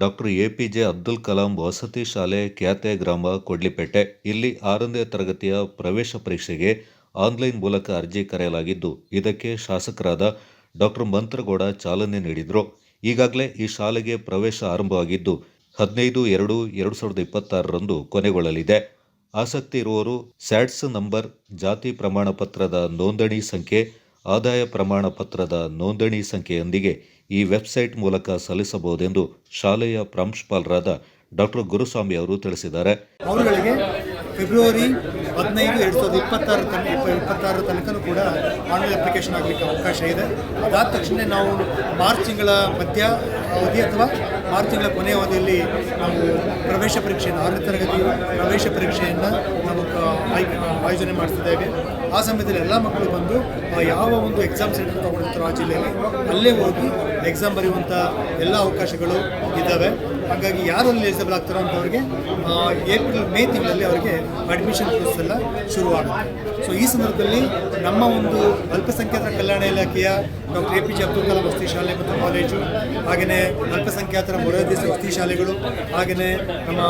Doctor A P J Abdul Kalam ವಸತಿ ಶಾಲೆ ಕ್ಯಾತೆ ಗ್ರಾಮ ಕೊಡ್ಲಿಪೇಟೆ. ಇಲ್ಲಿ ಆರನೇ ತರಗತಿಯ ಪ್ರವೇಶ ಪರೀಕ್ಷೆಗೆ ಆನ್ಲೈನ್ ಮೂಲಕ ಅರ್ಜಿ ಕರೆಯಲಾಗಿದ್ದು, ಇದಕ್ಕೆ ಶಾಸಕರಾದ ಡಾಕ್ಟರ್ ಮಂತ್ರಗೌಡ ಚಾಲನೆ ನೀಡಿದರು. ಈಗಾಗಲೇ ಈ ಶಾಲೆಗೆ ಪ್ರವೇಶ ಆರಂಭವಾಗಿದ್ದು, ಹದಿನೈದು ಎರಡು ಎರಡು ಸಾವಿರದ ಇಪ್ಪತ್ತಾರರಂದು ಕೊನೆಗೊಳ್ಳಲಿದೆ. ಆಸಕ್ತಿ ಇರುವವರು ಸ್ಯಾಟ್ಸ್ ನಂಬರ್, ಜಾತಿ ಪ್ರಮಾಣ ಪತ್ರದ ನೋಂದಣಿ ಸಂಖ್ಯೆ ಆದಾಯ ಪ್ರಮಾಣ ಪತ್ರದ ನೋಂದಣಿ ಸಂಖ್ಯೆಯೊಂದಿಗೆ ಈ ವೆಬ್ಸೈಟ್ ಮೂಲಕ ಸಲ್ಲಿಸಬಹುದೆಂದು ಶಾಲೆಯ ಪ್ರಾಂಶುಪಾಲರಾದ ಡಾಕ್ಟರ್ ಗುರುಸ್ವಾಮಿ ಅವರು ತಿಳಿಸಿದ್ದಾರೆ. ಫೆಬ್ರವರಿ ಹದಿನೈದು, ಎರಡು ಸಾವಿರದ ಇಪ್ಪತ್ತಾರು ತನಕ, ಇಪ್ಪ ಇಪ್ಪತ್ತಾರರ ತನಕನೂ ಕೂಡ ಆನ್ಲೈನ್ ಅಪ್ಲಿಕೇಶನ್ ಆಗಲಿಕ್ಕೆ ಅವಕಾಶ ಇದೆ. ಅದಾದ ತಕ್ಷಣ ನಾವು ಮಾರ್ಚ್ ತಿಂಗಳ ಮಧ್ಯ ಅವಧಿ ಅಥವಾ ಮಾರ್ಚ್ ತಿಂಗಳ ಕೊನೆಯ ಅವಧಿಯಲ್ಲಿ ನಾವು ಪ್ರವೇಶ ಪರೀಕ್ಷೆಯನ್ನು, ಆರನೇ ತರಗತಿ ಪ್ರವೇಶ ಪರೀಕ್ಷೆಯನ್ನು ನಾವು ಆಯೋಜನೆ ಮಾಡ್ತಿದ್ದೇವೆ. ಆ ಸಮಯದಲ್ಲಿ ಎಲ್ಲ ಮಕ್ಕಳು ಬಂದು ಯಾವ ಒಂದು ಎಕ್ಸಾಮ್ ಸೆಂಟರ್ ತಗೊಂಡಿರ್ತಾರೋ ಆ ಜಿಲ್ಲೆಯಲ್ಲಿ, ಅಲ್ಲೇ ಹೋಗಿ ಎಕ್ಸಾಮ್ ಬರೆಯುವಂಥ ಎಲ್ಲ ಅವಕಾಶಗಳು ಇದ್ದಾವೆ. ಹಾಗಾಗಿ ಯಾರು ಎಲಿಜಿಬಲ್ ಆಗ್ತಾರೋ ಅಂಥವ್ರಿಗೆ ಏಪ್ರಿಲ್, ಮೇ ತಿಂಗಳಲ್ಲಿ ಅವರಿಗೆ ಅಡ್ಮಿಷನ್ ಫೀಸ್ ಎಲ್ಲ ಶುರುವಾಗುತ್ತೆ. ಸೊ ಈ ಸಂದರ್ಭದಲ್ಲಿ ನಮ್ಮ ಒಂದು ಅಲ್ಪಸಂಖ್ಯಾತರ ಕಲ್ಯಾಣ ಇಲಾಖೆಯ doctor A P J Abdul Kalam ವಸತಿ ಶಾಲೆ ಮತ್ತು ಕಾಲೇಜು, ಹಾಗೆಯೇ ಅಲ್ಪಸಂಖ್ಯಾತರ ಮೊರಾರ್ಜಿ ವಸತಿ ಶಾಲೆಗಳು, ಹಾಗೆಯೇ ನಮ್ಮ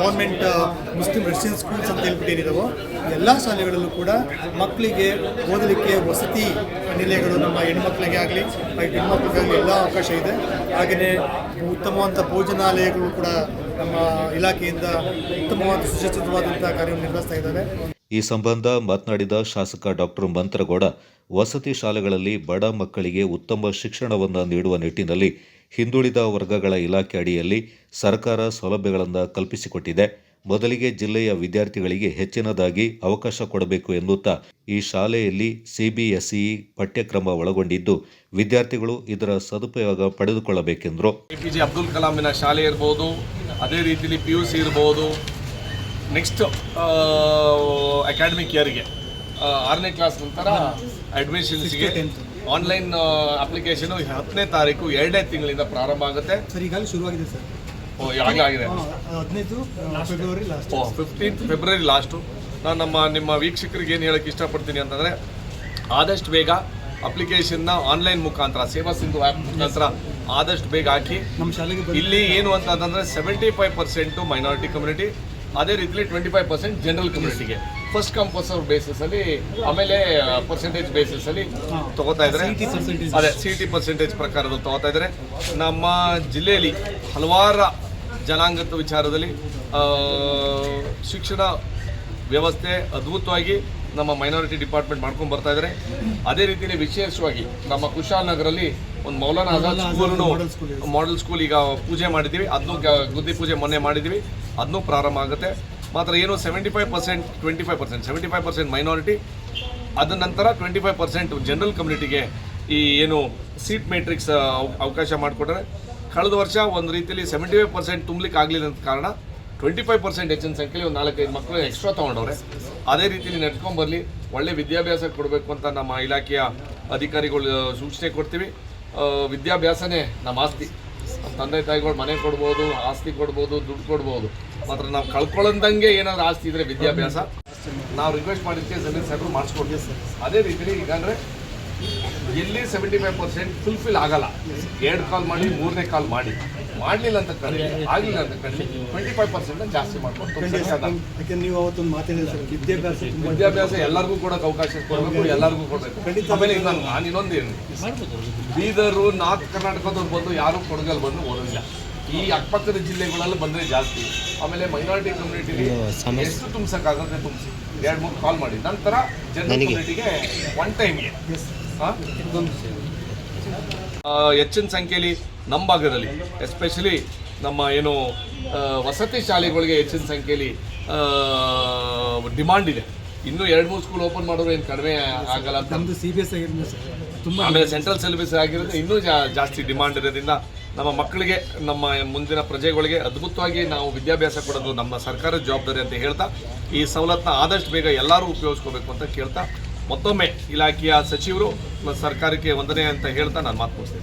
ಗೌರ್ಮೆಂಟ್ ಮುಸ್ಲಿಂ ರೆಸಿಡೆನ್ಸ್ ಸ್ಕೂಲ್ಸ್ ಅಂತ ಹೇಳ್ಬಿಟ್ಟು ಏನಿದಾವೋ, ಎಲ್ಲ ಶಾಲೆಗಳಲ್ಲೂ ಕೂಡ ಮಕ್ಕಳಿಗೆ ಓದಲಿಕ್ಕೆ ವಸತಿ ನಿಲಯಗಳು ನಮ್ಮ ಹೆಣ್ಮಕ್ಳಿಗೆ ಆಗಲಿ ಹಾಗೆ ಹೆಣ್ಮಕ್ಳಿಗಾಗಲಿ ಎಲ್ಲ ಅವಕಾಶ ಇದೆ. ಹಾಗೆಯೇ ಉತ್ತಮವಾದಂಥ ಭೋಜನಾಲಯಗಳು ಕೂಡ ನಮ್ಮ ಇಲಾಖೆಯಿಂದ ಉತ್ತಮವಾದ ಸುಸಜ್ಜಿತವಾದಂಥ ಕಾರ್ಯವನ್ನು ನಿರ್ವಹಿಸ್ತಾ ಇದ್ದಾರೆ ಈ ಸಂಬಂಧ ಮಾತನಾಡಿದ ಶಾಸಕ ಡಾಕ್ಟರ್ ಮಂತ್ರಗೌಡ, ವಸತಿ ಶಾಲೆಗಳಲ್ಲಿ ಬಡ ಮಕ್ಕಳಿಗೆ ಉತ್ತಮ ಶಿಕ್ಷಣವನ್ನು ನೀಡುವ ನಿಟ್ಟಿನಲ್ಲಿ ಹಿಂದುಳಿದ ವರ್ಗಗಳ ಇಲಾಖೆ ಅಡಿಯಲ್ಲಿ ಸರ್ಕಾರ ಸೌಲಭ್ಯಗಳನ್ನು ಕಲ್ಪಿಸಿಕೊಟ್ಟಿದೆ. ಮೊದಲಿಗೆ ಜಿಲ್ಲೆಯ ವಿದ್ಯಾರ್ಥಿಗಳಿಗೆ ಹೆಚ್ಚಿನದಾಗಿ ಅವಕಾಶ ಕೊಡಬೇಕು ಎನ್ನುತ್ತಾ ಈ ಶಾಲೆಯಲ್ಲಿ ಸಿಬಿಎಸ್ಇ ಪಠ್ಯಕ್ರಮ ಒಳಗೊಂಡಿದ್ದು ವಿದ್ಯಾರ್ಥಿಗಳು ಇದರ ಸದುಪಯೋಗ ಪಡೆದುಕೊಳ್ಳಬೇಕೆಂದರು. ಎ ಪಿ ಜೆ ಅಬ್ದುಲ್ ಕಲಾಮಿನ ಶಾಲೆ ಇರ್ಬೋದು ಅದೇ ರೀತಿಯಲ್ಲಿ ಪಿ ಯು ಸಿ ಇರ್ಬೋದು. ನೆಕ್ಸ್ಟ್ ಅಕಾಡೆಮಿಕ್ ಇಯರ್ಗೆ ಆರನೇ ಕ್ಲಾಸ್ ನಂತರ ಅಡ್ಮಿಷನ್ಸ್ಗೆ ಆನ್ಲೈನ್ ಅಪ್ಲಿಕೇಶನ್ ಹತ್ತನೇ ತಾರೀಕು ಎರಡನೇ ತಿಂಗಳಿಂದ ಪ್ರಾರಂಭ ಆಗುತ್ತೆ. ಸರ್ ಈಗಾಗಲೇ ಶುರುವಾಗಿದೆ ಸರ್. ಹದಿನೈದು ಫೆಬ್ರವರಿ ಲಾಸ್ಟ್ ಓ ಫಿಫ್ಟೀನ್ತ್ ಫೆಬ್ರವರಿ ಲಾಸ್ಟು ನಾನು ನಮ್ಮ ನಿಮ್ಮ ವೀಕ್ಷಕರಿಗೆ ಏನು ಹೇಳಕ್ಕೆ ಇಷ್ಟಪಡ್ತೀನಿ ಅಂತಂದರೆ ಆದಷ್ಟು ಬೇಗ ಅಪ್ಲಿಕೇಶನ್ನ ಆನ್ಲೈನ್ ಮುಖಾಂತರ ಸೇವಾ ಸಿಂಧು ಆ್ಯಪ್ ಮುಖಾಂತರ ಆದಷ್ಟು ಬೇಗ ಹಾಕಿ. ನಮ್ಮ ಶಾಲೆಗೆ ಇಲ್ಲಿ ಏನು ಅಂತ ಅಂತಂದ್ರೆ seventy five percent minority community ಅದೇ ರೀತಿಲಿ ಟ್ವೆಂಟಿ ಫೈವ್ ಪರ್ಸೆಂಟ್ ಜನರಲ್ ಕಮ್ಯುನಿಟಿಗೆ ಫಸ್ಟ್ ಕಮ್ ಫಸ್ಟ್ ಸರ್ವ್ ಬೇಸಿಸಲ್ಲಿ ಆಮೇಲೆ ಪರ್ಸೆಂಟೇಜ್ ಬೇಸಿಸಲ್ಲಿ ತಗೋತಾ ಇದ್ದಾರೆ ಅದೇ ಸಿ ಟಿ ಪರ್ಸೆಂಟೇಜ್ ಪ್ರಕಾರದಲ್ಲಿ ತಗೋತಾ ಇದ್ದಾರೆ ನಮ್ಮ ಜಿಲ್ಲೆಯಲ್ಲಿ ಹಲವಾರು ಜನಾಂಗದ ವಿಚಾರದಲ್ಲಿ ಶಿಕ್ಷಣ ವ್ಯವಸ್ಥೆ ಅದ್ಭುತವಾಗಿ ನಮ್ಮ ಮೈನಾರಿಟಿ ಡಿಪಾರ್ಟ್ಮೆಂಟ್ ಮಾಡ್ಕೊಂಡು ಬರ್ತಾ ಇದ್ದಾರೆ ಅದೇ ರೀತಿಯಲ್ಲಿ ವಿಶೇಷವಾಗಿ ನಮ್ಮ ಕುಶಾಲನಗರಲ್ಲಿ ಒಂದು ಮೌಲಾನಾ ಆಜಾದ್ ಸ್ಕೂಲನ್ನು model ಮಾಡೆಲ್ ಸ್ಕೂಲ್ ಈಗ ಪೂಜೆ ಮಾಡಿದ್ದೀವಿ. ಅದನ್ನು ಗುದ್ದಿ ಪೂಜೆ ಮೊನ್ನೆ ಮಾಡಿದ್ದೀವಿ. ಅದನ್ನು ಪ್ರಾರಂಭ ಆಗುತ್ತೆ. ಮಾತ್ರ ಏನು seventy five percent twenty five percent seventy five percent minority ಅದ ನಂತರ ಟ್ವೆಂಟಿ ಫೈವ್ ಪರ್ಸೆಂಟ್ ಜನರಲ್ ಕಮ್ಯುನಿಟಿಗೆ ಈ ಏನು ಸೀಟ್ ಮೇಟ್ರಿಕ್ಸ್ ಅವಕಾಶ ಮಾಡಿಕೊಟ್ರೆ ಕಳೆದ ವರ್ಷ ಒಂದು ರೀತಿಯಲ್ಲಿ ಸೆವೆಂಟಿ ಫೈವ್ ಪರ್ಸೆಂಟ್ ತುಂಬಲಿಕ್ಕೆ ಆಗಲಿಲ್ಲ ಅಂತ ಕಾರಣ ಟ್ವೆಂಟಿ ಫೈವ್ ಪರ್ಸೆಂಟ್ ಹೆಚ್ಚಿನ ಸಂಖ್ಯೆಯಲ್ಲಿ ಒಂದು ನಾಲ್ಕೈದು ಮಕ್ಕಳು ಎಕ್ಸ್ಟ್ರಾ ತೊಗೊಂಡವ್ರೆ. ಅದೇ ರೀತಿಯಲ್ಲಿ ನಡ್ಕೊಂಬರಲಿ ಒಳ್ಳೆ ವಿದ್ಯಾಭ್ಯಾಸ ಕೊಡಬೇಕು ಅಂತ ನಮ್ಮ ಇಲಾಖೆಯ ಅಧಿಕಾರಿಗಳು ಸೂಚನೆ ಕೊಡ್ತೀವಿ. ವಿದ್ಯಾಭ್ಯಾಸನೇ ನಮ್ಮ ಆಸ್ತಿ. ತಂದೆ ತಾಯಿಗಳು ಮನೆ ಕೊಡ್ಬೋದು, ಆಸ್ತಿ ಕೊಡ್ಬೋದು, ದುಡ್ಡು ಕೊಡ್ಬೋದು. ಮಾತ್ರ ನಾವು ಕಳ್ಕೊಳ್ಳೋದಂಗೆ ಏನಾದರೂ ಆಸ್ತಿ ಇದ್ರೆ ವಿದ್ಯಾಭ್ಯಾಸ. ನಾವು ರಿಕ್ವೆಸ್ಟ್ ಮಾಡಿದ್ದೆ ಸಾಹೇಬರು ಮಾಡಿಸ್ಕೊಡ್ತೀವಿ. ಅದೇ ರೀತಿಲಿ ಈಗ ಎಲ್ಲಿ ಸೆವೆಂಟಿ ಫೈವ್ ಪರ್ಸೆಂಟ್ ಫುಲ್ಫಿಲ್ ಆಗಲ್ಲ. ಎರಡು ಕಾಲ್ ಮಾಡಿ ಮೂರನೇ ಕಾಲ್ ಮಾಡಿ. ಮಾಡಲಿಲ್ಲ ಅಂತ ಕಡಿಮೆ ಆಗಲಿಲ್ಲ ಅಂತ ಕಡಿಮೆ ಟ್ವೆಂಟಿ ಫೈವ್ ಪರ್ಸೆಂಟ್ ಜಾಸ್ತಿ ಮಾಡ್ಕೊಂಡು ನೀವು ಅವತ್ತೊಂದು ಮಾತಾಡಿದ್ರೆ ಸರ್ ವಿದ್ಯಾಭ್ಯಾಸ ತುಂಬ ವಿದ್ಯಾಭ್ಯಾಸ ಎಲ್ಲರಿಗೂ ಕೊಡಕ್ಕೆ ಅವಕಾಶ ಕೊಡಬೇಕು ಎಲ್ಲರಿಗೂ ಕೊಡಬೇಕು. ಖಂಡಿತ. ಆಮೇಲೆ ನಾನು ನಾನು ಇನ್ನೊಂದು ಏನು? ಬೀದರು ನಾರ್ತ್ ಕರ್ನಾಟಕದವ್ರು ಬಂದು ಯಾರು ಕೊಡಗಲ್ಲಿ ಬಂದು ಓದಿಲ್ಲ ಈ ಅಕ್ಕಪಕ್ಕದ ಜಿಲ್ಲೆಗಳಲ್ಲಿ ಬಂದರೆ ಜಾಸ್ತಿ. ಆಮೇಲೆ ಮೈನಾರಿಟಿ ಕಮ್ಯುನಿಟಿಲಿ ಎಷ್ಟು ತುಂಬಿಸೋಕ್ಕಾಗುತ್ತೆ ತುಂಬಿಸಿ? ಎರಡು ಮೂರು ಕಾಲ್ ಮಾಡಿ. ನಂತರ ಜನರಲ್ ಕಮ್ಯುನಿಟಿಗೆ ಒನ್ ಟೈಮ್ಗೆ ಹೆಚ್ಚಿನ ಸಂಖ್ಯೆಯಲ್ಲಿ ನಮ್ಮ ಭಾಗದಲ್ಲಿ ಎಸ್ಪೆಷಲಿ ನಮ್ಮ ಏನು ವಸತಿ ಶಾಲೆಗಳಿಗೆ ಹೆಚ್ಚಿನ ಸಂಖ್ಯೆಯಲ್ಲಿ ಡಿಮಾಂಡ್ ಇದೆ. ಇನ್ನೂ ಎರಡು ಮೂರು ಸ್ಕೂಲ್ ಓಪನ್ ಮಾಡೋರು ಏನು ಕಡಿಮೆ ಆಗಲ್ಲ ನಮ್ಮದು ಸಿ ಬಿ ಎಸ್ ತುಂಬ ಆಮೇಲೆ ಸೆಂಟ್ರಲ್ ಸಿಲೆಬಸ್ ಆಗಿರೋದು ಇನ್ನೂ ಜಾ- ಜಾಸ್ತಿ ಡಿಮಾಂಡ್ ಇರೋದ್ರಿಂದ ನಮ್ಮ ಮಕ್ಕಳಿಗೆ ನಮ್ಮ ಮುಂದಿನ ಪ್ರಜೆಗಳಿಗೆ ಅದ್ಭುತವಾಗಿ ನಾವು ವಿದ್ಯಾಭ್ಯಾಸ ಕೊಡೋದು ನಮ್ಮ ಸರ್ಕಾರದ ಜವಾಬ್ದಾರಿ ಅಂತ ಹೇಳ್ತಾ ಈ ಸವಲತ್ತನ್ನ ಆದಷ್ಟು ಬೇಗ ಎಲ್ಲರೂ ಉಪಯೋಗಿಸ್ಕೋಬೇಕು ಅಂತ ಕೇಳ್ತಾ ಮತ್ತೊಮ್ಮೆ ಇಲಾಖೆಯ ಸಚಿವರು ಸರ್ಕಾರಕ್ಕೆ ವಂದನೆ ಅಂತ ಹೇಳ್ತಾ ನಾನು ಮಾತು